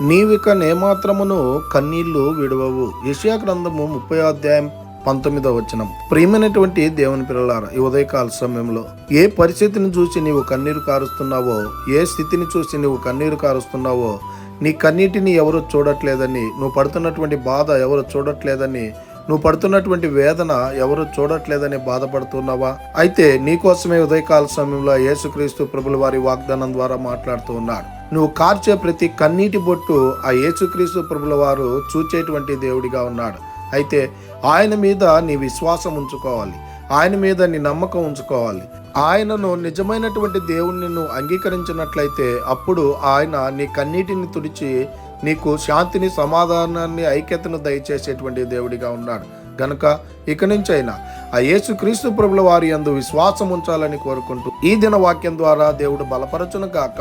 నీవిక నేమాత్రమును కన్నీళ్ళు విడవవు. యెషయా గ్రంథము ముప్పై అధ్యాయం పంతొమ్మిదో వచనం. ప్రియమైనటువంటి దేవుని పిల్లలారా ఈ ఉదయకాల సమయంలో ఏ పరిస్థితిని చూసి నీవు కన్నీరు కారుస్తున్నావో ఏ స్థితిని చూసి నీవు కన్నీరు కారుస్తున్నావో నీ కన్నీటిని ఎవరు చూడట్లేదని నువ్వు పడుతున్నటువంటి బాధ ఎవరు చూడట్లేదని నువ్వు పడుతున్నటువంటి వేదన ఎవరు చూడట్లేదని బాధపడుతున్నావా? అయితే నీకోసమే ఉదయకాల సమయంలో యేసుక్రీస్తు ప్రభుల వారి వాగ్దానం ద్వారా మాట్లాడుతూ ఉన్నాడు. నువ్వు కార్చే ప్రతి కన్నీటి బొట్టు ఆ యేసుక్రీస్తు ప్రభుల వారు చూచేటువంటి దేవుడిగా ఉన్నాడు. అయితే ఆయన మీద నీ విశ్వాసం ఉంచుకోవాలి. ఆయన మీద నీ నమ్మకం ఉంచుకోవాలి. ఆయనను నిజమైనటువంటి దేవుణ్ణి నువ్వు అంగీకరించినట్లయితే అప్పుడు ఆయన నీ కన్నీటిని తుడిచి నీకు శాంతిని సమాధానాన్ని ఐక్యతను దయచేసేటువంటి దేవుడిగా ఉన్నాడు. గనుక ఇక నుంచి అయినా ఆ యేసు క్రీస్తు ప్రభుల వారి యందు విశ్వాసం ఉంచాలని కోరుకుంటూ ఈ దిన వాక్యం ద్వారా దేవుడు బలపరచును గాక.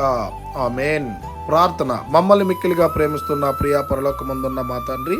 మెయిన్ ప్రార్థన. మమ్మల్ని మిక్కిలిగా ప్రేమిస్తున్న ప్రియా పరలోకమందున్న మా తండ్రి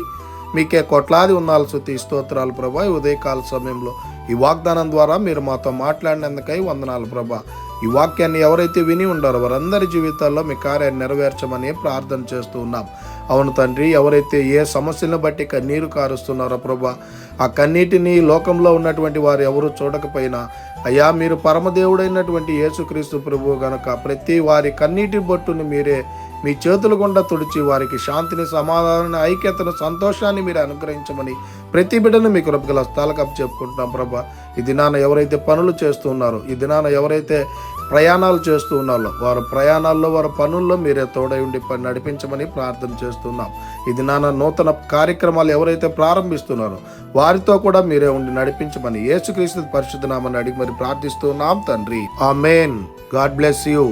మీకే కొట్లాది ఉన్నాల్సి స్తోత్రాలు ప్రభా ఉదయకాల సమయంలో ఈ వాగ్దానం ద్వారా మీరు మాతో మాట్లాడినందుకై వందనాలు ప్రభా. ఈ వాక్యాన్ని ఎవరైతే విని ఉండారో వారందరి జీవితాల్లో మీ కార్యాన్ని నెరవేర్చమని ప్రార్థన చేస్తూ ఉన్నాం. అవును తండ్రి ఎవరైతే ఏ సమస్యలను బట్టి కన్నీరు కారుస్తున్నారో ప్రభా ఆ కన్నీటిని లోకంలో ఉన్నటువంటి వారు ఎవరు చూడకపోయినా అయ్యా మీరు పరమదేవుడైనటువంటి యేసుక్రీస్తు ప్రభువు గనక ప్రతి వారి కన్నీటి బొట్టుని మీరే మీ చేతుల గుండా తుడిచి వారికి శాంతిని సమాధానాన్ని ఐక్యతను సంతోషాన్ని మీరు అనుగ్రహించమని ప్రతి బిడ్డను మీ కృపగల స్థాలకు అప్పు చెప్పుకుంటున్నాం ప్రభా. ఈ దినాన ఎవరైతే పనులు చేస్తున్నారో ఈ దినాన ఎవరైతే ప్రయాణాలు చేస్తూ ఉన్నారో వారి ప్రయాణాల్లో వారి పనుల్లో మీరే తోడై ఉండి నడిపించమని ప్రార్థన చేస్తున్నాం. ఇది నాన్న నూతన కార్యక్రమాలు ఎవరైతే ప్రారంభిస్తున్నారో వారితో కూడా మీరే ఉండి నడిపించమని యేసుక్రీస్తు పరిశుద్ధనామని అడిగి మరి ప్రార్థిస్తున్నాం తండ్రి. ఆ మెయిన్ గాడ్ బ్లెస్ యూ.